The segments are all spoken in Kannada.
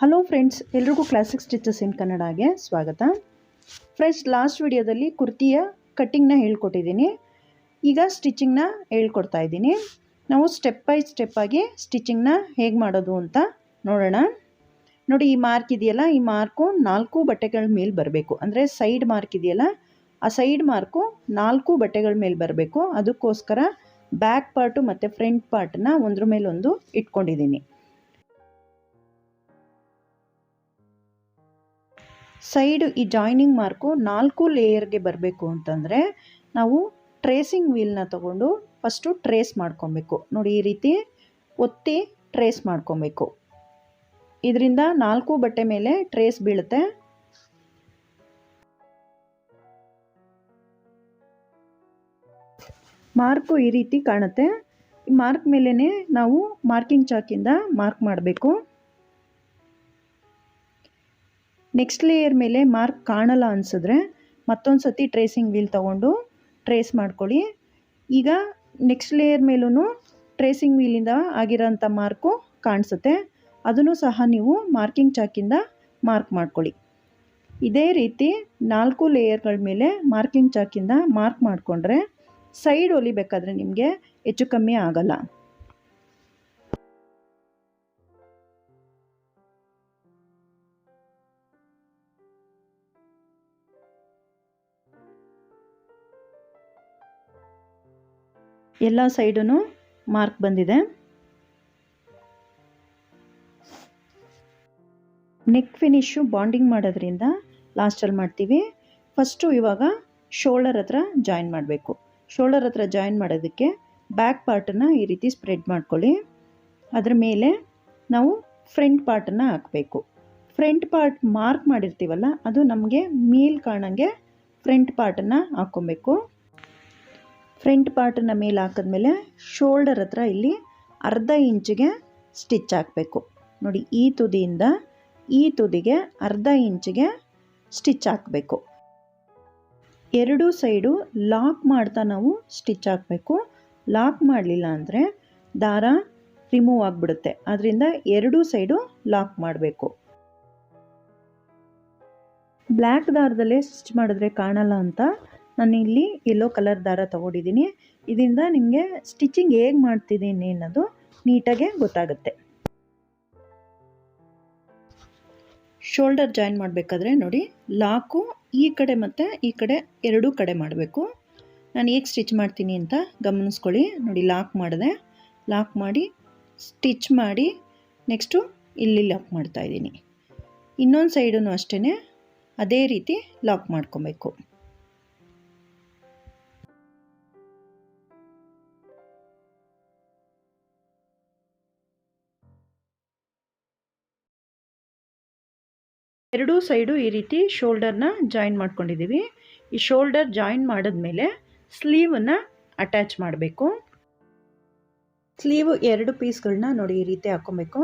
ಹಲೋ ಫ್ರೆಂಡ್ಸ್ ಎಲ್ರಿಗೂ ಕ್ಲಾಸಿಕ್ ಸ್ಟಿಚಸ್ ಇನ್ ಕನ್ನಡಗೆ ಸ್ವಾಗತ. ಫ್ರೆಂಡ್ಸ್ ಲಾಸ್ಟ್ ವಿಡಿಯೋದಲ್ಲಿ ಕುರ್ತಿಯ ಕಟ್ಟಿಂಗ್ನ ಹೇಳ್ಕೊಟ್ಟಿದ್ದೀನಿ. ಈಗ ಸ್ಟಿಚಿಂಗ್ನ ಹೇಳ್ಕೊಡ್ತಾ ಇದ್ದೀನಿ. ನಾವು ಸ್ಟೆಪ್ ಬೈ ಸ್ಟೆಪ್ ಆಗಿ ಸ್ಟಿಚಿಂಗ್ನ ಹೇಗೆ ಮಾಡೋದು ಅಂತ ನೋಡೋಣ. ನೋಡಿ, ಈ ಮಾರ್ಕ್ ಇದೆಯಲ್ಲ, ಈ ಮಾರ್ಕು ನಾಲ್ಕು ಬಟ್ಟೆಗಳ ಮೇಲೆ ಬರಬೇಕು. ಅಂದರೆ ಸೈಡ್ ಮಾರ್ಕ್ ಇದೆಯಲ್ಲ, ಆ ಸೈಡ್ ಮಾರ್ಕು ನಾಲ್ಕು ಬಟ್ಟೆಗಳ ಮೇಲೆ ಬರಬೇಕು. ಅದಕ್ಕೋಸ್ಕರ ಬ್ಯಾಕ್ ಪಾರ್ಟು ಮತ್ತು ಫ್ರಂಟ್ ಪಾರ್ಟನ್ನ ಒಂದ್ರ ಮೇಲೊಂದು ಇಟ್ಕೊಂಡಿದ್ದೀನಿ. ಸೈಡ್ ಈ ಜಾಯ್ನಿಂಗ್ ಮಾರ್ಕು ನಾಲ್ಕು ಲೇಯರ್ಗೆ ಬರಬೇಕು ಅಂತಂದರೆ ನಾವು ಟ್ರೇಸಿಂಗ್ ವೀಲ್ನ ತಗೊಂಡು ಫಸ್ಟು ಟ್ರೇಸ್ ಮಾಡ್ಕೊಬೇಕು. ನೋಡಿ ಈ ರೀತಿ ಒತ್ತಿ ಟ್ರೇಸ್ ಮಾಡ್ಕೊಬೇಕು. ಇದರಿಂದ ನಾಲ್ಕು ಬಟ್ಟೆ ಮೇಲೆ ಟ್ರೇಸ್ ಬೀಳುತ್ತೆ. ಮಾರ್ಕು ಈ ರೀತಿ ಕಾಣುತ್ತೆ. ಮಾರ್ಕ್ ಮೇಲೇ ನಾವು ಮಾರ್ಕಿಂಗ್ ಚಾಕಿಂದ ಮಾರ್ಕ್ ಮಾಡಬೇಕು. ನೆಕ್ಸ್ಟ್ ಲೇಯರ್ ಮೇಲೆ ಮಾರ್ಕ್ ಕಾಣಲ್ಲ ಅನಿಸಿದ್ರೆ ಮತ್ತೊಂದು ಸತಿ ಟ್ರೇಸಿಂಗ್ ವೀಲ್ ತೊಗೊಂಡು ಟ್ರೇಸ್ ಮಾಡ್ಕೊಳ್ಳಿ. ಈಗ ನೆಕ್ಸ್ಟ್ ಲೇಯರ್ ಮೇಲೂ ಟ್ರೇಸಿಂಗ್ ವೀಲಿಂದ ಆಗಿರೋಂಥ ಮಾರ್ಕು ಕಾಣಿಸುತ್ತೆ. ಅದನ್ನು ಸಹ ನೀವು ಮಾರ್ಕಿಂಗ್ ಚಾಕಿಂದ ಮಾರ್ಕ್ ಮಾಡ್ಕೊಳ್ಳಿ. ಇದೇ ರೀತಿ ನಾಲ್ಕು ಲೇಯರ್ಗಳ ಮೇಲೆ ಮಾರ್ಕಿಂಗ್ ಚಾಕಿಂದ ಮಾರ್ಕ್ ಮಾಡಿಕೊಂಡ್ರೆ ಸೈಡ್ ಹೊಲಿಬೇಕಾದ್ರೆ ನಿಮಗೆ ಹೆಚ್ಚು ಕಮ್ಮಿ ಆಗಲ್ಲ. ಎಲ್ಲ ಸೈಡೂ ಮಾರ್ಕ್ ಬಂದಿದೆ. ನೆಕ್ ಫಿನಿಶು ಬಾಂಡಿಂಗ್ ಮಾಡೋದ್ರಿಂದ ಲಾಸ್ಟಲ್ಲಿ ಮಾಡ್ತೀವಿ. ಫಸ್ಟು ಇವಾಗ ಶೋಲ್ಡರ್ ಹತ್ರ ಜಾಯಿನ್ ಮಾಡಬೇಕು. ಶೋಲ್ಡರ್ ಹತ್ರ ಜಾಯಿನ್ ಮಾಡೋದಕ್ಕೆ ಬ್ಯಾಕ್ ಪಾರ್ಟನ್ನು ಈ ರೀತಿ ಸ್ಪ್ರೆಡ್ ಮಾಡ್ಕೊಳ್ಳಿ. ಅದರ ಮೇಲೆ ನಾವು ಫ್ರಂಟ್ ಪಾರ್ಟನ್ನು ಹಾಕಬೇಕು. ಫ್ರಂಟ್ ಪಾರ್ಟ್ ಮಾರ್ಕ್ ಮಾಡಿರ್ತೀವಲ್ಲ, ಅದು ನಮಗೆ ಮೇಲ್ ಕಾಣಂಗೆ ಫ್ರಂಟ್ ಪಾರ್ಟನ್ನು ಹಾಕ್ಕೊಬೇಕು. ಫ್ರಂಟ್ ಪಾರ್ಟನ್ನು ಮೇಲೆ ಹಾಕಿದ್ಮೇಲೆ ಶೋಲ್ಡರ್ ಹತ್ರ ಇಲ್ಲಿ ಅರ್ಧ ಇಂಚಿಗೆ ಸ್ಟಿಚ್ ಹಾಕಬೇಕು. ನೋಡಿ, ಈ ತುದಿಯಿಂದ ಈ ತುದಿಗೆ ಅರ್ಧ ಇಂಚಿಗೆ ಸ್ಟಿಚ್ ಹಾಕಬೇಕು. ಎರಡೂ ಸೈಡು ಲಾಕ್ ಮಾಡ್ತಾ ನಾವು ಸ್ಟಿಚ್ ಹಾಕಬೇಕು. ಲಾಕ್ ಮಾಡಲಿಲ್ಲ ಅಂದರೆ ದಾರ ರಿಮೂವ್ ಆಗಿಬಿಡುತ್ತೆ. ಅದರಿಂದ ಎರಡೂ ಸೈಡು ಲಾಕ್ ಮಾಡಬೇಕು. ಬ್ಲ್ಯಾಕ್ ದಾರದಲ್ಲೇ ಸ್ಟಿಚ್ ಮಾಡಿದ್ರೆ ಕಾಣಲ್ಲ ಅಂತ ನಾನು ಇಲ್ಲಿ ಯೆಲ್ಲೋ ಕಲರ್ ದಾರ ತಗೊಂಡಿದ್ದೀನಿ. ಇದರಿಂದ ನಿಮಗೆ ಸ್ಟಿಚಿಂಗ್ ಹೇಗೆ ಮಾಡ್ತಿದ್ದೀನಿ ಅನ್ನೋದು ನೀಟಾಗೆ ಗೊತ್ತಾಗುತ್ತೆ. ಶೋಲ್ಡರ್ ಜಾಯಿನ್ ಮಾಡಬೇಕಾದ್ರೆ ನೋಡಿ, ಲಾಕು ಈ ಕಡೆ ಮತ್ತು ಈ ಕಡೆ ಎರಡೂ ಕಡೆ ಮಾಡಬೇಕು. ನಾನು ಹೇಗೆ ಸ್ಟಿಚ್ ಮಾಡ್ತೀನಿ ಅಂತ ಗಮನಿಸ್ಕೊಳ್ಳಿ. ನೋಡಿ, ಲಾಕ್ ಮಾಡಿದೆ. ಲಾಕ್ ಮಾಡಿ ಸ್ಟಿಚ್ ಮಾಡಿ ನೆಕ್ಸ್ಟು ಇಲ್ಲಿ ಲಾಕ್ ಮಾಡ್ತಾಯಿದ್ದೀನಿ ಇನ್ನೊಂದು ಸೈಡೂ ಅಷ್ಟೇ ಅದೇ ರೀತಿ ಲಾಕ್ ಮಾಡ್ಕೊಬೇಕು. ಎರಡೂ ಸೈಡು ಈ ರೀತಿ ಶೋಲ್ಡರ್ನ ಜಾಯಿನ್ ಮಾಡ್ಕೊಂಡಿದ್ದೀವಿ. ಈ ಶೋಲ್ಡರ್ ಜಾಯಿನ್ ಮಾಡಿದ್ಮೇಲೆ ಸ್ಲೀವನ್ನು ಅಟ್ಯಾಚ್ ಮಾಡಬೇಕು. ಸ್ಲೀವ್ ಎರಡು ಪೀಸ್ಗಳನ್ನ ನೋಡಿ ಈ ರೀತಿ ಹಾಕ್ಕೊಬೇಕು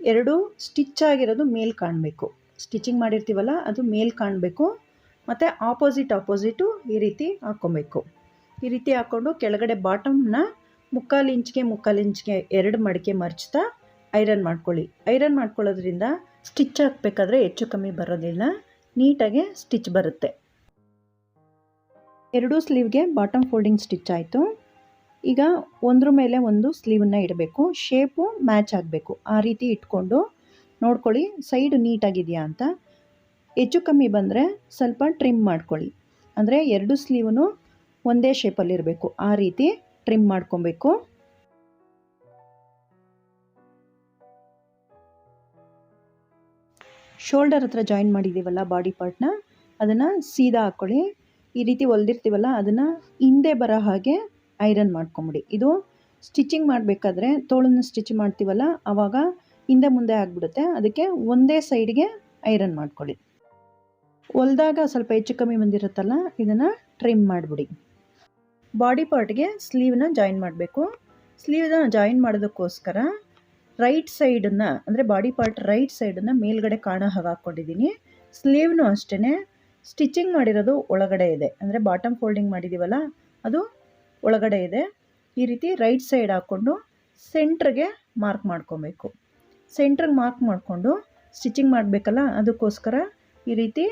ಎರಡು ಸ್ಟಿಚ್ ಆಗಿರೋದು ಮೇಲ್ ಕಾಣಬೇಕು. ಸ್ಟಿಚಿಂಗ್ ಮಾಡಿರ್ತೀವಲ್ಲ, ಅದು ಮೇಲ್ ಕಾಣಬೇಕು. ಮತ್ತು ಆಪೋಸಿಟ್ ಆಪೋಸಿಟು ಈ ರೀತಿ ಹಾಕ್ಕೊಬೇಕು ಈ ರೀತಿ ಹಾಕ್ಕೊಂಡು ಕೆಳಗಡೆ ಬಾಟಮ್ನ ಮುಕ್ಕಾಲು ಇಂಚ್ಗೆ ಮುಕ್ಕಾಲು ಇಂಚ್ಗೆ ಎರಡು ಮಡಿಕೆ ಮರ್ಚ್ತಾ ಐರನ್ ಮಾಡ್ಕೊಳ್ಳಿ. ಐರನ್ ಮಾಡ್ಕೊಳ್ಳೋದ್ರಿಂದ ಸ್ಟಿಚ್ ಹಾಕಬೇಕಾದ್ರೆ ಹೆಚ್ಚು ಕಮ್ಮಿ ಬರೋದಿಲ್ಲ. ನೀಟಾಗಿ ಸ್ಟಿಚ್ ಬರುತ್ತೆ. ಎರಡೂ ಸ್ಲೀವ್ಗೆ ಬಾಟಮ್ ಫೋಲ್ಡಿಂಗ್ ಸ್ಟಿಚ್ ಆಯಿತು. ಈಗ ಒಂದ್ರ ಮೇಲೆ ಒಂದು ಸ್ಲೀವನ್ನು ಇಡಬೇಕು. ಶೇಪು ಮ್ಯಾಚ್ ಆಗಬೇಕು. ಆ ರೀತಿ ಇಟ್ಕೊಂಡು ನೋಡ್ಕೊಳ್ಳಿ, ಸೈಡ್ ನೀಟಾಗಿದೆಯಾ ಅಂತ. ಹೆಚ್ಚು ಕಮ್ಮಿ ಬಂದರೆ ಸ್ವಲ್ಪ ಟ್ರಿಮ್ ಮಾಡ್ಕೊಳ್ಳಿ. ಅಂದರೆ ಎರಡು ಸ್ಲೀವನು ಒಂದೇ ಶೇಪಲ್ಲಿರಬೇಕು ಆ ರೀತಿ ಟ್ರಿಮ್ ಮಾಡ್ಕೊಬೇಕು. ಶೋಲ್ಡರ್ ಹತ್ರ ಜಾಯಿನ್ ಮಾಡಿದ್ದೀವಲ್ಲ ಬಾಡಿ ಪಾರ್ಟ್ನ, ಅದನ್ನು ಸೀದಾ ಹಾಕ್ಕೊಳ್ಳಿ ಈ ರೀತಿ ಹೊಲ್ದಿರ್ತೀವಲ್ಲ, ಅದನ್ನು ಹಿಂದೆ ಬರೋ ಹಾಗೆ ಐರನ್ ಮಾಡ್ಕೊಂಬಿಡಿ. ಇದು ಸ್ಟಿಚಿಂಗ್ ಮಾಡಬೇಕಾದ್ರೆ ತೋಳನ್ನು ಸ್ಟಿಚ್ ಮಾಡ್ತೀವಲ್ಲ ಆವಾಗ ಹಿಂದೆ ಮುಂದೆ ಆಗಿಬಿಡುತ್ತೆ. ಅದಕ್ಕೆ ಒಂದೇ ಸೈಡ್ಗೆ ಐರನ್ ಮಾಡ್ಕೊಳ್ಳಿ. ಹೊಲ್ದಾಗ ಸ್ವಲ್ಪ ಹೆಚ್ಚು ಕಮ್ಮಿ ಬಂದಿರುತ್ತಲ್ಲ, ಇದನ್ನು ಟ್ರಿಮ್ ಮಾಡಿಬಿಡಿ. ಬಾಡಿ ಪಾರ್ಟ್ಗೆ ಸ್ಲೀವ್ನ ಜಾಯಿನ್ ಮಾಡಬೇಕು. ಸ್ಲೀವ್ನ ಜಾಯಿನ್ ಮಾಡೋದಕ್ಕೋಸ್ಕರ ರೈಟ್ ಸೈಡನ್ನು ಅಂದರೆ ಬಾಡಿ ಪಾರ್ಟ್ ರೈಟ್ ಸೈಡನ್ನು ಮೇಲ್ಗಡೆ ಕಾಣೋ ಹಾಗೆ ಹಾಕ್ಕೊಂಡಿದ್ದೀನಿ. ಸ್ಲೀವ್ನು ಅಷ್ಟೇ ಸ್ಟಿಚಿಂಗ್ ಮಾಡಿರೋದು ಒಳಗಡೆ ಇದೆ. ಅಂದರೆ ಬಾಟಮ್ ಫೋಲ್ಡಿಂಗ್ ಮಾಡಿದ್ದೀವಲ್ಲ ಅದು ಒಳಗಡೆ ಇದೆ. ಈ ರೀತಿ ರೈಟ್ ಸೈಡ್ ಹಾಕ್ಕೊಂಡು ಸೆಂಟ್ರಿಗೆ ಮಾರ್ಕ್ ಮಾಡ್ಕೊಬೇಕು. ಸೆಂಟ್ರಿಗೆ ಮಾರ್ಕ್ ಮಾಡಿಕೊಂಡು ಸ್ಟಿಚಿಂಗ್ ಮಾಡಬೇಕಲ್ಲ, ಅದಕ್ಕೋಸ್ಕರ ಈ ರೀತಿ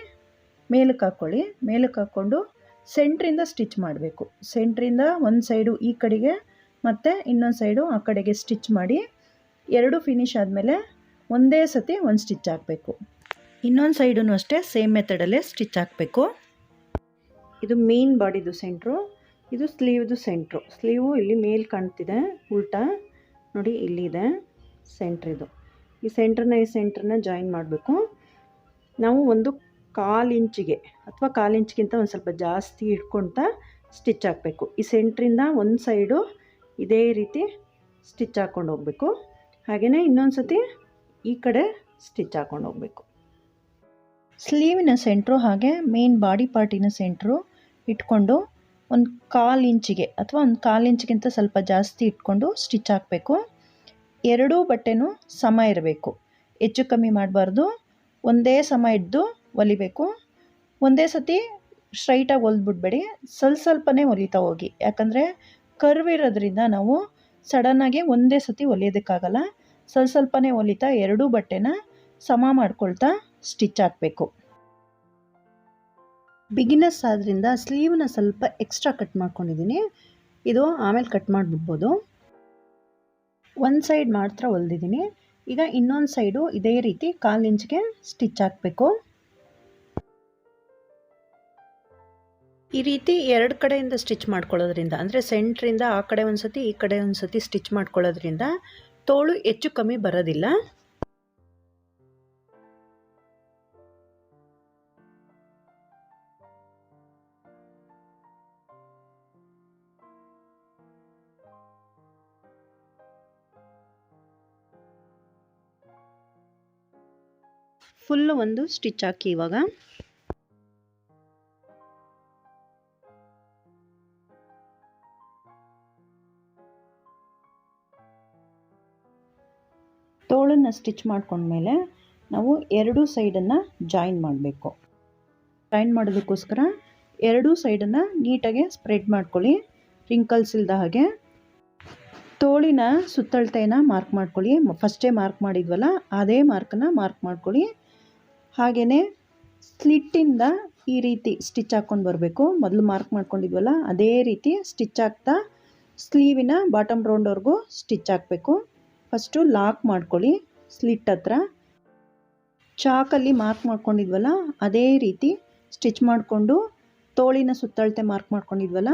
ಮೇಲಕ್ಕೆ ಹಾಕ್ಕೊಳ್ಳಿ. ಮೇಲಕ್ಕೆ ಹಾಕ್ಕೊಂಡು ಸೆಂಟ್ರಿಂದ ಸ್ಟಿಚ್ ಮಾಡಬೇಕು. ಸೆಂಟ್ರಿಂದ ಒಂದು ಸೈಡು ಈ ಕಡೆಗೆ, ಮತ್ತು ಇನ್ನೊಂದು ಸೈಡು ಆ ಕಡೆಗೆ ಸ್ಟಿಚ್ ಮಾಡಿ ಎರಡು ಫಿನಿಶ್ ಆದಮೇಲೆ ಒಂದೇ ಸತಿ ಒಂದು ಸ್ಟಿಚ್ ಹಾಕಬೇಕು. ಇನ್ನೊಂದು ಸೈಡೂ ಅಷ್ಟೇ ಸೇಮ್ ಮೆಥಡಲ್ಲೇ ಸ್ಟಿಚ್ ಹಾಕಬೇಕು. ಇದು ಮೇನ್ ಬಾಡಿದು ಸೆಂಟ್ರು ಇದು ಸ್ಲೀವ್ದು ಸೆಂಟ್ರು ಸ್ಲೀವು ಇಲ್ಲಿ ಮೇಲೆ ಕಾಣ್ತಿದೆ, ಉಲ್ಟಾ ನೋಡಿ ಇಲ್ಲಿದೆ ಸೆಂಟ್ರಿದು ಈ ಸೆಂಟ್ರನ್ನ ಈ ಸೆಂಟ್ರನ್ನ ಜಾಯಿನ್ ಮಾಡಬೇಕು. ನಾವು ಒಂದು ಕಾಲು ಇಂಚಿಗೆ ಅಥವಾ ಕಾಲು ಇಂಚ್ಗಿಂತ ಒಂದು ಸ್ವಲ್ಪ ಜಾಸ್ತಿ ಇಟ್ಕೊಳ್ತಾ ಸ್ಟಿಚ್ ಹಾಕಬೇಕು. ಈ ಸೆಂಟ್ರಿಂದ ಒಂದು ಸೈಡು ಇದೇ ರೀತಿ ಸ್ಟಿಚ್ ಹಾಕ್ಕೊಂಡು ಹೋಗಬೇಕು. ಹಾಗೆಯೇ ಇನ್ನೊಂದು ಸತಿ ಈ ಕಡೆ ಸ್ಟಿಚ್ ಹಾಕ್ಕೊಂಡು ಹೋಗಬೇಕು. ಸ್ಲೀವಿನ ಸೆಂಟ್ರು ಹಾಗೆ ಮೇನ್ ಬಾಡಿ ಪಾರ್ಟಿನ ಸೆಂಟ್ರು ಇಟ್ಕೊಂಡು ಒಂದು ಕಾಲು ಇಂಚಿಗೆ ಅಥವಾ ಒಂದು ಕಾಲು ಇಂಚಿಗಿಂತ ಸ್ವಲ್ಪ ಜಾಸ್ತಿ ಇಟ್ಕೊಂಡು ಸ್ಟಿಚ್ ಹಾಕಬೇಕು. ಎರಡೂ ಬಟ್ಟೆನೂ ಸಮ ಇರಬೇಕು. ಹೆಚ್ಚು ಕಮ್ಮಿ ಮಾಡಬಾರ್ದು. ಒಂದೇ ಸಮ ಇದ್ದು ಹೊಲಿಬೇಕು ಒಂದೇ ಸತಿ ಸ್ಟ್ರೈಟಾಗಿ ಹೊಲ್ದ್ಬಿಡ್ಬೇಡಿ ಸ್ವಲ್ಪ ಸ್ವಲ್ಪನೇ ಹೊಲಿತಾ ಹೋಗಿ. ಯಾಕಂದರೆ ಕರ್ವ್ ಇರೋದ್ರಿಂದ ನಾವು ಸಡನ್ನಾಗಿ ಒಂದೇ ಸತಿ ಹೊಲಿಯೋದಕ್ಕಾಗಲ್ಲ ಸ್ವಲ್ಪ ಸ್ವಲ್ಪನೇ ಹೊಲಿತಾ ಎರಡೂ ಬಟ್ಟೆನ ಸಮ ಮಾಡ್ಕೊಳ್ತಾ ಸ್ಟಿಚ್ ಹಾಕಬೇಕು. ಬಿಗಿನರ್ಸ್ ಆದ್ದರಿಂದ ಸ್ಲೀವ್ನ ಸ್ವಲ್ಪ ಎಕ್ಸ್ಟ್ರಾ ಕಟ್ ಮಾಡ್ಕೊಂಡಿದ್ದೀನಿ. ಇದು ಆಮೇಲೆ ಕಟ್ ಮಾಡಿಬಿಡ್ಬೋದು. ಒಂದು ಸೈಡ್ ಮಾತ್ರ ಹೊಲ್ದಿದ್ದೀನಿ. ಈಗ ಇನ್ನೊಂದು ಸೈಡು ಇದೇ ರೀತಿ ಕಾಲು ಇಂಚ್ಗೆ ಸ್ಟಿಚ್ ಹಾಕಬೇಕು. ಈ ರೀತಿ ಎರಡು ಕಡೆಯಿಂದ ಸ್ಟಿಚ್ ಮಾಡ್ಕೊಳ್ಳೋದ್ರಿಂದ, ಅಂದರೆ ಸೆಂಟ್ರಿಂದ ಆ ಕಡೆ ಒಂದು ಸತಿ ಈ ಕಡೆ ಒಂದು ಸತಿ ಸ್ಟಿಚ್ ಮಾಡ್ಕೊಳ್ಳೋದ್ರಿಂದ ತೋಳು ಹೆಚ್ಚು ಕಮ್ಮಿ ಬರೋದಿಲ್ಲ. ಫುಲ್ಲು ಒಂದು ಸ್ಟಿಚ್ ಹಾಕಿ ಇವಾಗ. ಸ್ಟಿಚ್ ಮಾಡ್ಕೊಂಡ್ಮೇಲೆ ನಾವು ಎರಡೂ ಸೈಡನ್ನು ಜಾಯಿನ್ ಮಾಡಬೇಕು. ಜಾಯಿನ್ ಮಾಡೋದಕ್ಕೋಸ್ಕರ ಎರಡೂ ಸೈಡನ್ನು ನೀಟಾಗಿ ಸ್ಪ್ರೆಡ್ ಮಾಡ್ಕೊಳ್ಳಿ. ರಿಂಕಲ್ಸ್ ಇಲ್ಲದ ಹಾಗೆ. ತೋಳಿನ ಸುತ್ತಳತೆಯನ್ನು ಮಾರ್ಕ್ ಮಾಡ್ಕೊಳ್ಳಿ. ಫಸ್ಟೇ ಮಾರ್ಕ್ ಮಾಡಿದ್ವಲ್ಲ, ಅದೇ ಮಾರ್ಕನ್ನು ಮಾರ್ಕ್ ಮಾಡ್ಕೊಳ್ಳಿ. ಹಾಗೆಯೇ ಸ್ಲಿಟ್ಟಿಂದ ಈ ರೀತಿ ಸ್ಟಿಚ್ ಹಾಕ್ಕೊಂಡು ಬರಬೇಕು. ಮೊದಲು ಮಾರ್ಕ್ ಮಾಡ್ಕೊಂಡಿದ್ವಲ್ಲ, ಅದೇ ರೀತಿ ಸ್ಟಿಚ್ ಹಾಕ್ತಾ ಸ್ಲೀವಿನ ಬಾಟಮ್ ರೌಂಡ್ವರೆಗೂ ಸ್ಟಿಚ್ ಹಾಕಬೇಕು. ಫಸ್ಟು ಲಾಕ್ ಮಾಡ್ಕೊಳ್ಳಿ. ಸ್ಲಿಟ್ ಹತ್ರ. ಚಾಕಲ್ಲಿ ಮಾರ್ಕ್ ಮಾಡ್ಕೊಂಡಿದ್ವಲ್ಲ, ಅದೇ ರೀತಿ ಸ್ಟಿಚ್ ಮಾಡಿಕೊಂಡು ತೋಳಿನ ಸುತ್ತಳತೆ ಮಾರ್ಕ್ ಮಾಡ್ಕೊಂಡಿದ್ವಲ್ಲ,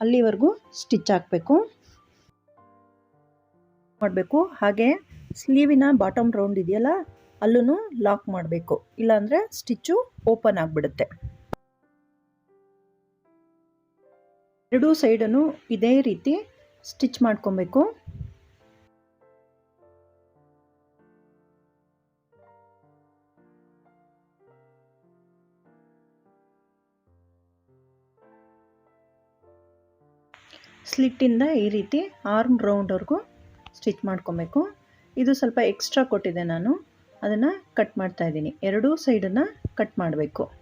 ಅಲ್ಲಿವರೆಗೂ ಸ್ಟಿಚ್ ಹಾಕಬೇಕು. ಮಾಡಬೇಕು. ಹಾಗೆ ಸ್ಲೀವಿನ ಬಾಟಮ್ ರೌಂಡ್ ಇದೆಯಲ್ಲ ಅಲ್ಲೂ ಲಾಕ್ ಮಾಡಬೇಕು. ಇಲ್ಲಾಂದರೆ ಸ್ಟಿಚ್ಚು ಓಪನ್ ಆಗಿಬಿಡುತ್ತೆ. ಎರಡೂ ಸೈಡನ್ನು ಇದೇ ರೀತಿ ಸ್ಟಿಚ್ ಮಾಡ್ಕೊಬೇಕು. ಸ್ಲಿಟ್ಟಿಂದ ಈ ರೀತಿ ಆರ್ಮ್ ರೌಂಡ್ವರೆಗೂ ಸ್ಟಿಚ್ ಮಾಡ್ಕೊಬೇಕು. ಇದು ಸ್ವಲ್ಪ ಎಕ್ಸ್ಟ್ರಾ ಕೊಟ್ಟಿದೆ ನಾನು. ಅದನ್ನು ಕಟ್ ಮಾಡ್ತಾ ಇದ್ದೀನಿ. ಎರಡೂ ಸೈಡನ್ನು ಕಟ್ ಮಾಡಬೇಕು.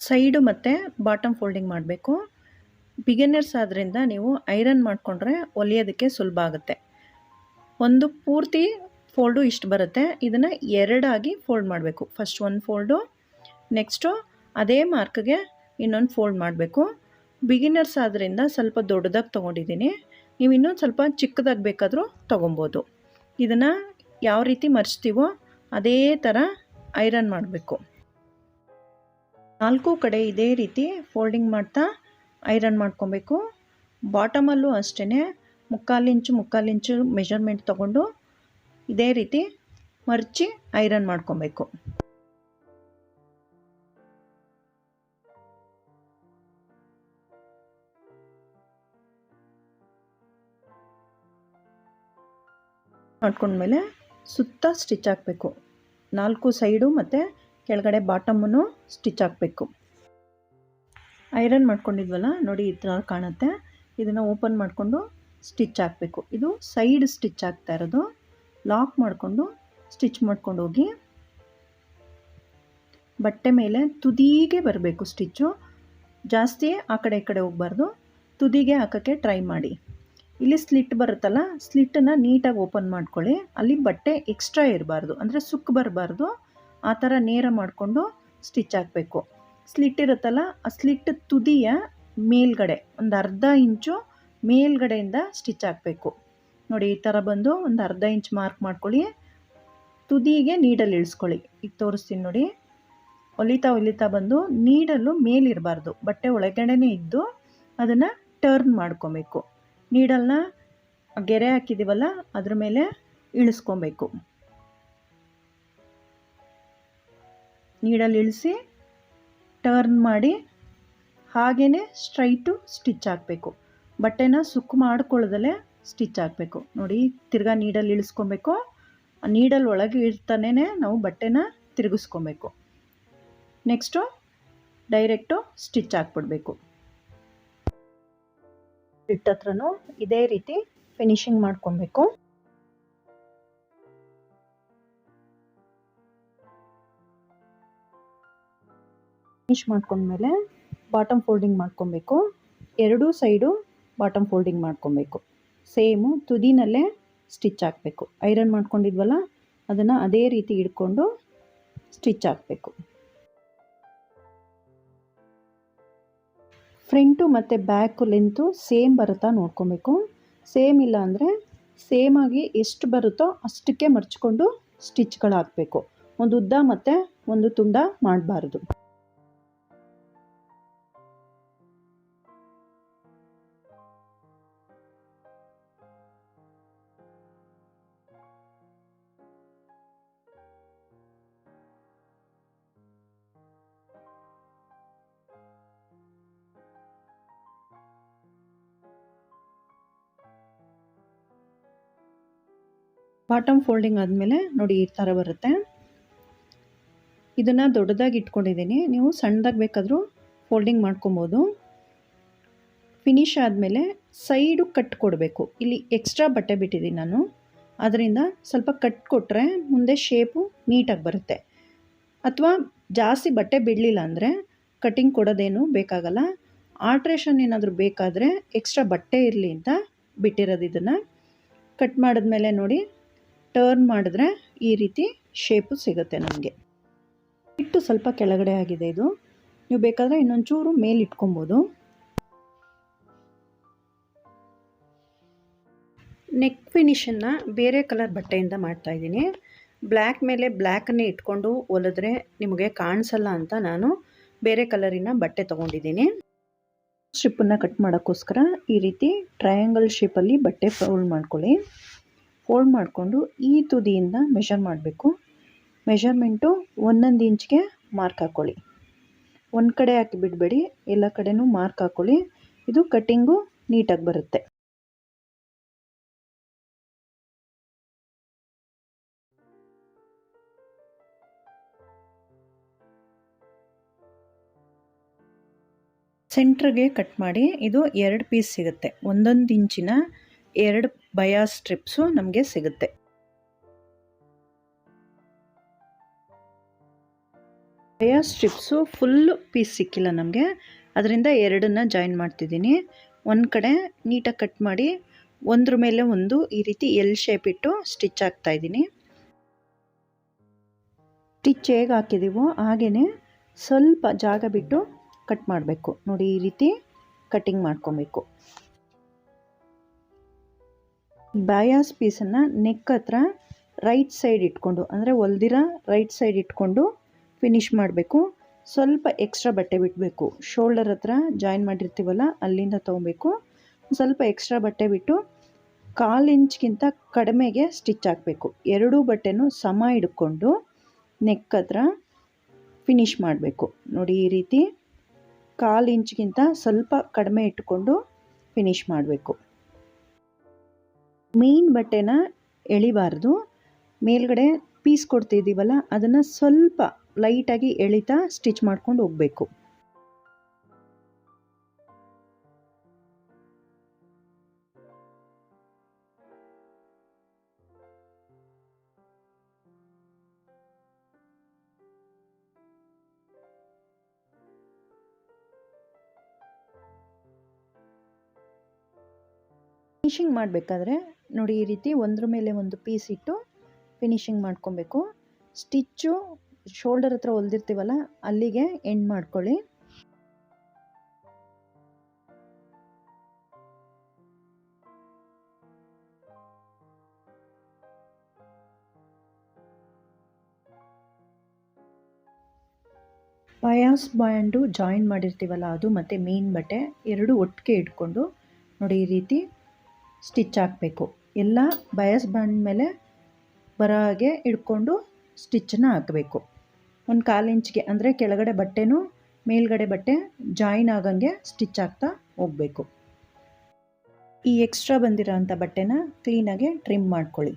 ಸೈಡು ಮತ್ತು ಬಾಟಮ್ ಫೋಲ್ಡಿಂಗ್ ಮಾಡಬೇಕು. ಬಿಗಿನರ್ಸ್ ಆದ್ದರಿಂದ ನೀವು ಐರನ್ ಮಾಡಿಕೊಂಡ್ರೆ ಹೊಲಿಯೋದಕ್ಕೆ ಸುಲಭ ಆಗುತ್ತೆ. ಒಂದು ಪೂರ್ತಿ ಫೋಲ್ಡು ಇಷ್ಟು ಬರುತ್ತೆ. ಇದನ್ನು ಎರಡಾಗಿ ಫೋಲ್ಡ್ ಮಾಡಬೇಕು. ಫಸ್ಟ್ ಒಂದು ಫೋಲ್ಡು ನೆಕ್ಸ್ಟು ಅದೇ ಮಾರ್ಕ್ಗೆ ಇನ್ನೊಂದು ಫೋಲ್ಡ್ ಮಾಡಬೇಕು. ಬಿಗಿನರ್ಸ್ ಆದ್ದರಿಂದ ಸ್ವಲ್ಪ ದೊಡ್ಡದಾಗಿ ತೊಗೊಂಡಿದ್ದೀನಿ. ನೀವು ಇನ್ನೊಂದು ಸ್ವಲ್ಪ ಚಿಕ್ಕದಾಗಿ ಬೇಕಾದರೂ ತೊಗೊಬೋದು. ಇದನ್ನು ಯಾವ ರೀತಿ ಮರ್ಚ್ತೀವೋ ಅದೇ ಥರ ಐರನ್ ಮಾಡಬೇಕು. ನಾಲ್ಕು ಕಡೆ ಇದೇ ರೀತಿ ಫೋಲ್ಡಿಂಗ್ ಮಾಡ್ತಾ ಐರನ್ ಮಾಡ್ಕೊಬೇಕು. ಬಾಟಮಲ್ಲೂ ಅಷ್ಟೇ ಮುಕ್ಕಾಲು ಇಂಚು ಮುಕ್ಕಾಲು ಇಂಚು ಮೆಷರ್ಮೆಂಟ್ ತೊಗೊಂಡು ಇದೇ ರೀತಿ ಮರ್ಚಿ ಐರನ್ ಮಾಡ್ಕೊಬೇಕು. ಮಾಡ್ಕೊಂಡ್ಮೇಲೆ ಸುತ್ತ ಸ್ಟಿಚ್ ಹಾಕಬೇಕು. ನಾಲ್ಕು ಸೈಡು ಮತ್ತು ಕೆಳಗಡೆ ಬಾಟಮನ್ನು ಸ್ಟಿಚ್ ಹಾಕಬೇಕು. ಐರನ್ ಮಾಡ್ಕೊಂಡಿದ್ವಲ್ಲ, ನೋಡಿ ಈ ಥರ ಕಾಣುತ್ತೆ. ಇದನ್ನು ಓಪನ್ ಮಾಡಿಕೊಂಡು ಸ್ಟಿಚ್ ಹಾಕಬೇಕು. ಇದು ಸೈಡ್ ಸ್ಟಿಚ್ ಆಗ್ತಾ ಇರೋದು. ಲಾಕ್ ಮಾಡಿಕೊಂಡು ಸ್ಟಿಚ್ ಮಾಡ್ಕೊಂಡು ಹೋಗಿ ಬಟ್ಟೆ ಮೇಲೆ ತುದಿಗೆ ಬರಬೇಕು ಸ್ಟಿಚ್ಚು. ಜಾಸ್ತಿ ಆ ಕಡೆ ಈ ಕಡೆ ಹೋಗಬಾರ್ದು. ತುದಿಗೆ ಹಾಕೋಕ್ಕೆ ಟ್ರೈ ಮಾಡಿ. ಇಲ್ಲಿ ಸ್ಲಿಟ್ ಬರುತ್ತಲ್ಲ ಸ್ಲಿಟ್ಟನ್ನು ನೀಟಾಗಿ ಓಪನ್ ಮಾಡ್ಕೊಳ್ಳಿ. ಅಲ್ಲಿ ಬಟ್ಟೆ ಎಕ್ಸ್ಟ್ರಾ ಇರಬಾರ್ದು. ಅಂದರೆ ಸುಕ್ಕು ಬರಬಾರ್ದು. ಆ ಥರ ನೇರ ಮಾಡಿಕೊಂಡು ಸ್ಟಿಚ್ ಹಾಕಬೇಕು. ಸ್ಲಿಟ್ ಇರುತ್ತಲ್ಲ, ಆ ಸ್ಲಿಟ್ ತುದಿಯ ಮೇಲ್ಗಡೆ, ಒಂದು ಅರ್ಧ ಇಂಚು ಮೇಲ್ಗಡೆಯಿಂದ ಸ್ಟಿಚ್ ಹಾಕಬೇಕು. ನೋಡಿ, ಈ ಥರ ಬಂದು ಒಂದು ಅರ್ಧ ಇಂಚ್ ಮಾರ್ಕ್ ಮಾಡ್ಕೊಳ್ಳಿ. ತುದಿಗೆ ನೀಡಲ್ಲಿ ಇಳಿಸ್ಕೊಳ್ಳಿ. ಈಗ ತೋರಿಸ್ತೀನಿ ನೋಡಿ. ಹೊಲಿತಾ ಹೊಲಿತಾ ಬಂದು ನೀಡಲು ಮೇಲಿರಬಾರ್ದು. ಬಟ್ಟೆ ಒಳಗಡೆನೇ ಇದ್ದು ಅದನ್ನು ಟರ್ನ್ ಮಾಡ್ಕೊಬೇಕು. ನೀಡಲ್ನ ಗೆರೆ ಹಾಕಿದ್ದೀವಲ್ಲ ಅದ್ರ ಮೇಲೆ ಇಳಿಸ್ಕೊಬೇಕು. ನೀಡಲ್ಲಿ ಇಳಿಸಿ ಟರ್ನ್ ಮಾಡಿ ಹಾಗೆಯೇ ಸ್ಟ್ರೈಟು ಸ್ಟಿಚ್ ಹಾಕಬೇಕು. ಬಟ್ಟೆನ ಸುಕ್ಕು ಮಾಡ್ಕೊಳ್ಳೋದಲ್ಲೇ ಸ್ಟಿಚ್ ಹಾಕಬೇಕು. ನೋಡಿ, ತಿರ್ಗಾ ನೀಡಲ್ಲಿ ಇಳಿಸ್ಕೊಬೇಕು. ನೀಡಲ್ ಒಳಗೆ ಇರ್ತಾನೆ ನಾವು ಬಟ್ಟೆನ ತಿರುಗಿಸ್ಕೊಬೇಕು. ನೆಕ್ಸ್ಟು ಡೈರೆಕ್ಟು ಸ್ಟಿಚ್ ಹಾಕ್ಬಿಡ್ಬೇಕು. ಇಟ್ಟ ಹತ್ರನೂ ಇದೇ ರೀತಿ ಫಿನಿಶಿಂಗ್ ಮಾಡ್ಕೊಬೇಕು. ಫಿನಿಶ್ ಮಾಡ್ಕೊಂಡ್ಮೇಲೆ ಬಾಟಮ್ ಫೋಲ್ಡಿಂಗ್ ಮಾಡ್ಕೊಬೇಕು. ಎರಡೂ ಸೈಡು ಬಾಟಮ್ ಫೋಲ್ಡಿಂಗ್ ಮಾಡ್ಕೊಬೇಕು. ಸೇಮು ತುದಿನಲ್ಲೇ ಸ್ಟಿಚ್ ಹಾಕಬೇಕು. ಐರನ್ ಮಾಡ್ಕೊಂಡಿದ್ವಲ್ಲ, ಅದನ್ನು ಅದೇ ರೀತಿ ಹಿಡ್ಕೊಂಡು ಸ್ಟಿಚ್ ಹಾಕಬೇಕು. ಫ್ರಂಟು ಮತ್ತು ಬ್ಯಾಕು ಲೆಂತು ಸೇಮ್ ಬರುತ್ತಾ ನೋಡ್ಕೊಬೇಕು. ಸೇಮ್ ಇಲ್ಲ ಅಂದರೆ ಸೇಮಾಗಿ ಎಷ್ಟು ಬರುತ್ತೋ ಅಷ್ಟಕ್ಕೆ ಮರ್ಚ್ಕೊಂಡು ಸ್ಟಿಚ್ಗಳು ಹಾಕಬೇಕು ಒಂದು ಉದ್ದ ಮತ್ತು ಒಂದು ತುಂಡ ಮಾಡಬಾರ್ದು. ಬಾಟಮ್ ಫೋಲ್ಡಿಂಗ್ ಆದಮೇಲೆ ನೋಡಿ ಈ ಥರ ಬರುತ್ತೆ. ಇದನ್ನು ದೊಡ್ಡದಾಗಿ ಇಟ್ಕೊಂಡಿದ್ದೀನಿ. ನೀವು ಸಣ್ಣದಾಗಿ ಬೇಕಾದರೂ ಫೋಲ್ಡಿಂಗ್ ಮಾಡ್ಕೊಬೋದು. ಫಿನಿಶ್ ಆದಮೇಲೆ ಸೈಡು ಕಟ್ ಕೊಡಬೇಕು. ಇಲ್ಲಿ ಎಕ್ಸ್ಟ್ರಾ ಬಟ್ಟೆ ಬಿಟ್ಟಿದ್ದೀನಿ ನಾನು. ಅದರಿಂದ ಸ್ವಲ್ಪ ಕಟ್ ಕೊಟ್ಟರೆ ಮುಂದೆ ಶೇಪು ನೀಟಾಗಿ ಬರುತ್ತೆ. ಅಥವಾ ಜಾಸ್ತಿ ಬಟ್ಟೆ ಬಿಡಲಿಲ್ಲ ಅಂದರೆ ಕಟ್ಟಿಂಗ್ ಕೊಡೋದೇನು ಬೇಕಾಗಲ್ಲ. ಆಲ್ಟ್ರೇಷನ್ ಏನಾದರೂ ಬೇಕಾದರೆ ಎಕ್ಸ್ಟ್ರಾ ಬಟ್ಟೆ ಇರಲಿ ಅಂತ ಬಿಟ್ಟಿರೋದು ಇದನ್ನು. ಕಟ್ ಮಾಡಿದ್ಮೇಲೆ ನೋಡಿ ಟರ್ನ್ ಮಾಡಿದ್ರೆ ಈ ರೀತಿ ಶೇಪು ಸಿಗುತ್ತೆ ನಮಗೆ. ಇಟ್ಟು ಸ್ವಲ್ಪ ಕೆಳಗಡೆ ಆಗಿದೆ ಇದು. ನೀವು ಬೇಕಾದರೆ ಇನ್ನೊಂಚೂರು ಮೇಲೆ ಇಟ್ಕೊಬೋದು. ನೆಕ್ ಫಿನಿಷನ್ನು ಬೇರೆ ಕಲರ್ ಬಟ್ಟೆಯಿಂದ ಮಾಡ್ತಾಯಿದ್ದೀನಿ ಬ್ಲ್ಯಾಕ್ ಮೇಲೆ ಬ್ಲ್ಯಾಕನ್ನೇ ಇಟ್ಕೊಂಡು ಹೊಲಿದ್ರೆ ನಿಮಗೆ ಕಾಣಿಸಲ್ಲ ಅಂತ ನಾನು ಬೇರೆ ಕಲರಿನ ಬಟ್ಟೆ ತೊಗೊಂಡಿದ್ದೀನಿ. ಸ್ಟ್ರಿಪ್ಪನ್ನು ಕಟ್ ಮಾಡೋಕ್ಕೋಸ್ಕರ ಈ ರೀತಿ ಟ್ರಯಾಂಗಲ್ ಶೇಪಲ್ಲಿ ಬಟ್ಟೆ ಫೋಲ್ಡ್ ಮಾಡ್ಕೊಳ್ಳಿ. ಫೋಲ್ಡ್ ಮಾಡಿಕೊಂಡು ಈ ತುದಿಯಿಂದ ಮೆಷರ್ ಮಾಡಬೇಕು. ಮೆಷರ್ಮೆಂಟು ಒಂದೊಂದು ಇಂಚ್ಗೆ ಮಾರ್ಕ್ ಹಾಕ್ಕೊಳ್ಳಿ ಒಂದು ಕಡೆ ಹಾಕಿ ಬಿಡಬೇಡಿ, ಎಲ್ಲ ಕಡೆನೂ ಮಾರ್ಕ್ ಹಾಕ್ಕೊಳ್ಳಿ ಇದು ಕಟ್ಟಿಂಗು ನೀಟಾಗಿ ಬರುತ್ತೆ. ಸೆಂಟ್ರಿಗೆ ಕಟ್ ಮಾಡಿ, ಇದು ಎರಡು ಪೀಸ್ ಸಿಗುತ್ತೆ. ಒಂದೊಂದು ಇಂಚಿನ ಎರಡು ಬಯಾ ಸ್ಟ್ರಿಪ್ಸು ನಮಗೆ ಸಿಗುತ್ತೆ. ಬಯಾ ಸ್ಟ್ರಿಪ್ಸು ಫುಲ್ಲು ಪೀಸ್ ಸಿಕ್ಕಿಲ್ಲ ನಮಗೆ. ಅದರಿಂದ ಎರಡನ್ನ ಜಾಯಿನ್ ಮಾಡ್ತಿದ್ದೀನಿ. ಒಂದು ಕಡೆ ನೀಟಾಗಿ ಕಟ್ ಮಾಡಿ ಒಂದ್ರ ಮೇಲೆ ಒಂದು ಈ ರೀತಿ ಎಲ್ ಶೇಪ್ ಇಟ್ಟು ಸ್ಟಿಚ್ ಹಾಕ್ತಾಯಿದ್ದೀನಿ ಸ್ಟಿಚ್ ಹೇಗೆ ಹಾಕಿದ್ದೀವೋ ಹಾಗೆಯೇ ಸ್ವಲ್ಪ ಜಾಗ ಬಿಟ್ಟು ಕಟ್ ಮಾಡಬೇಕು. ನೋಡಿ ಈ ರೀತಿ ಕಟ್ಟಿಂಗ್ ಮಾಡ್ಕೊಬೇಕು. ಬಯಾಸ್ ಪೀಸನ್ನು ನೆಕ್ ಹತ್ರ ರೈಟ್ ಸೈಡ್ ಇಟ್ಕೊಂಡು, ಅಂದರೆ ಒಲ್ದಿರ ರೈಟ್ ಸೈಡ್ ಇಟ್ಕೊಂಡು ಫಿನಿಶ್ ಮಾಡಬೇಕು. ಸ್ವಲ್ಪ ಎಕ್ಸ್ಟ್ರಾ ಬಟ್ಟೆ ಬಿಡಬೇಕು ಶೋಲ್ಡರ್ ಹತ್ರ ಜಾಯಿನ್ ಮಾಡಿರ್ತೀವಲ್ಲ, ಅಲ್ಲಿಂದ ತೊಗೊಬೇಕು. ಸ್ವಲ್ಪ ಎಕ್ಸ್ಟ್ರಾ ಬಟ್ಟೆ ಬಿಟ್ಟು ಕಾಲು ಇಂಚ್ಗಿಂತ ಕಡಿಮೆಗೆ ಸ್ಟಿಚ್ ಹಾಕಬೇಕು. ಎರಡೂ ಬಟ್ಟೆನೂ ಸಮ ಹಿಡ್ಕೊಂಡು ನೆಕ್ ಹತ್ರ ಫಿನಿಶ್ ಮಾಡಬೇಕು. ನೋಡಿ ಈ ರೀತಿ ಕಾಲು ಇಂಚ್ಗಿಂತ ಸ್ವಲ್ಪ ಕಡಿಮೆ ಇಟ್ಕೊಂಡು ಫಿನಿಶ್ ಮಾಡಬೇಕು. ಮೇನ್ ಬಟ್ಟೆನ ಎಳಿಬಾರ್ದು. ಮೇಲ್ಗಡೆ ಪೀಸ್ ಕೊಡ್ತಿದ್ದೀವಲ್ಲ ಅದನ್ನು ಸ್ವಲ್ಪ ಲೈಟಾಗಿ ಎಳಿತಾ ಸ್ಟಿಚ್ ಮಾಡ್ಕೊಂಡು ಹೋಗಬೇಕು. ಫಿನಿಶಿಂಗ್ ಮಾಡಬೇಕಾದ್ರೆ ನೋಡಿ ಈ ರೀತಿ ಒಂದ್ರ ಮೇಲೆ ಒಂದು ಪೀಸ್ ಇಟ್ಟು ಫಿನಿಶಿಂಗ್ ಮಾಡ್ಕೊಬೇಕು. ಸ್ಟಿಚ್ಚು ಶೋಲ್ಡರ್ ಹತ್ರ ಹೊಲ್ದಿರ್ತೀವಲ್ಲ, ಅಲ್ಲಿಗೆ ಎಂಡ್ ಮಾಡ್ಕೊಳ್ಳಿ. ಪಯಾಸ್ ಬ್ಯಾಂಡು ಜಾಯಿನ್ ಮಾಡಿರ್ತೀವಲ್ಲ, ಅದು ಮತ್ತು ಮೇನ್ ಬಟ್ಟೆ, ಎರಡು ಒಟ್ಟಿಗೆ ಇಟ್ಕೊಂಡು ನೋಡಿ ಈ ರೀತಿ ಸ್ಟಿಚ್ ಹಾಕಬೇಕು. ಎಲ್ಲ ಬಯಸ್ ಬಂದ ಮೇಲೆ ಬರೋ ಹಾಗೆ ಇಟ್ಕೊಂಡು ಸ್ಟಿಚ್ಚನ್ನು ಹಾಕಬೇಕು. ಒಂದು ಕಾಲು ಇಂಚ್ಗೆ ಅಂದರೆ ಕೆಳಗಡೆ ಬಟ್ಟೆನೂ ಮೇಲ್ಗಡೆ ಬಟ್ಟೆ ಜಾಯಿನ್ ಆಗಂಗೆ ಸ್ಟಿಚ್ ಆಗ್ತಾ ಹೋಗಬೇಕು. ಈ ಎಕ್ಸ್ಟ್ರಾ ಬಂದಿರೋ ಅಂಥ ಬಟ್ಟೆನ ಕ್ಲೀನಾಗೆ ಟ್ರಿಮ್ ಮಾಡ್ಕೊಳ್ಳಿ.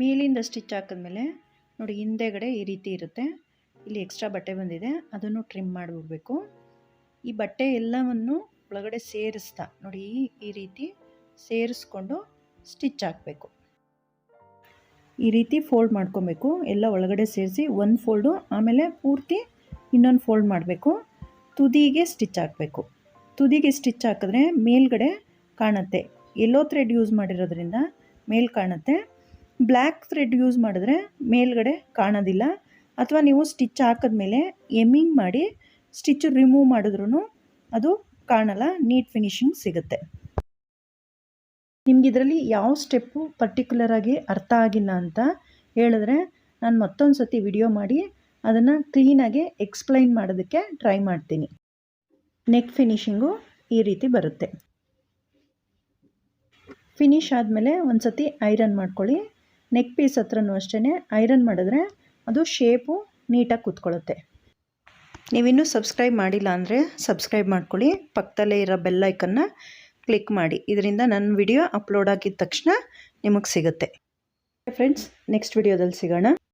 ಮೇಲಿಂದ ಸ್ಟಿಚ್ ಹಾಕಿದ್ಮೇಲೆ ನೋಡಿ ಹಿಂದೆಗಡೆ ಈ ರೀತಿ ಇರುತ್ತೆ. ಇಲ್ಲಿ ಎಕ್ಸ್ಟ್ರಾ ಬಟ್ಟೆ ಬಂದಿದೆ. ಅದನ್ನು ಟ್ರಿಮ್ ಮಾಡಿಬಿಡ್ಬೇಕು. ಈ ಬಟ್ಟೆ ಎಲ್ಲವನ್ನು ಒಳಗಡೆ ಸೇರಿಸ್ತಾ, ನೋಡಿ ಈ ರೀತಿ ಸೇರಿಸ್ಕೊಂಡು ಸ್ಟಿಚ್ ಹಾಕಬೇಕು. ಈ ರೀತಿ ಫೋಲ್ಡ್ ಮಾಡ್ಕೊಬೇಕು, ಎಲ್ಲ ಒಳಗಡೆ ಸೇರಿಸಿ ಒಂದು ಫೋಲ್ಡು ಆಮೇಲೆ ಪೂರ್ತಿ ಇನ್ನೊಂದು ಫೋಲ್ಡ್ ಮಾಡಬೇಕು. ತುದಿಗೆ ಸ್ಟಿಚ್ ಹಾಕಬೇಕು. ತುದಿಗೆ ಸ್ಟಿಚ್ ಹಾಕಿದ್ರೆ ಮೇಲ್ಗಡೆ ಕಾಣುತ್ತೆ. ಎಲ್ಲೋ ಥ್ರೆಡ್ ಯೂಸ್ ಮಾಡಿರೋದ್ರಿಂದ ಮೇಲ್ ಕಾಣುತ್ತೆ. ಬ್ಲ್ಯಾಕ್ ಥ್ರೆಡ್ ಯೂಸ್ ಮಾಡಿದ್ರೆ ಮೇಲ್ಗಡೆ ಕಾಣೋದಿಲ್ಲ. ಅಥವಾ ನೀವು ಸ್ಟಿಚ್ ಹಾಕಿದ್ಮೇಲೆ, ಎಮ್ಮಿಂಗ್ ಮಾಡಿ ಸ್ಟಿಚ್ ರಿಮೂವ್ ಮಾಡಿದ್ರೂ ಅದು ಕಾಣಲ್ಲ, ನೀಟ್ ಫಿನಿಶಿಂಗ್ ಸಿಗುತ್ತೆ. ನಿಮ್ಗೆ ಇದರಲ್ಲಿ ಯಾವ ಸ್ಟೆಪ್ಪು ಪರ್ಟಿಕ್ಯುಲರಾಗಿ ಅರ್ಥ ಆಗಿಲ್ಲ ಅಂತ ಹೇಳಿದ್ರೆ ನಾನು ಮತ್ತೊಂದು ಸತಿ ವಿಡಿಯೋ ಮಾಡಿ ಅದನ್ನು ಕ್ಲೀನಾಗಿ ಎಕ್ಸ್ಪ್ಲೈನ್ ಮಾಡೋದಕ್ಕೆ ಟ್ರೈ ಮಾಡ್ತೀನಿ. ನೆಕ್ ಫಿನಿಶಿಂಗು ಈ ರೀತಿ ಬರುತ್ತೆ. ಫಿನಿಶ್ ಆದಮೇಲೆ ಒಂದು ಸತಿ ಐರನ್ ಮಾಡ್ಕೊಳ್ಳಿ. ನೆಕ್ ಪೀಸ್ ಹತ್ರನೂ ಅಷ್ಟೇ ಐರನ್ ಮಾಡಿದ್ರೆ ಅದು ಶೇಪು ನೀಟಾಗಿ ಕೂತ್ಕೊಳ್ಳುತ್ತೆ. ನೀವಿನ್ನೂ ಸಬ್ಸ್ಕ್ರೈಬ್ ಮಾಡಿಲ್ಲ ಅಂದರೆ ಸಬ್ಸ್ಕ್ರೈಬ್ ಮಾಡ್ಕೊಳ್ಳಿ. ಪಕ್ಕದಲ್ಲೇ ಇರೋ ಬೆಲ್ಲೈಕನ್ನು ಕ್ಲಿಕ್ ಮಾಡಿ. ಇದರಿಂದ ನನ್ನ ವಿಡಿಯೋ ಅಪ್ಲೋಡ್ ಆಗಿದ ತಕ್ಷಣ ನಿಮಗೆ ಸಿಗುತ್ತೆ. ಫ್ರೆಂಡ್ಸ್ ನೆಕ್ಸ್ಟ್ ವಿಡಿಯೋದಲ್ಲಿ ಸಿಗೋಣ.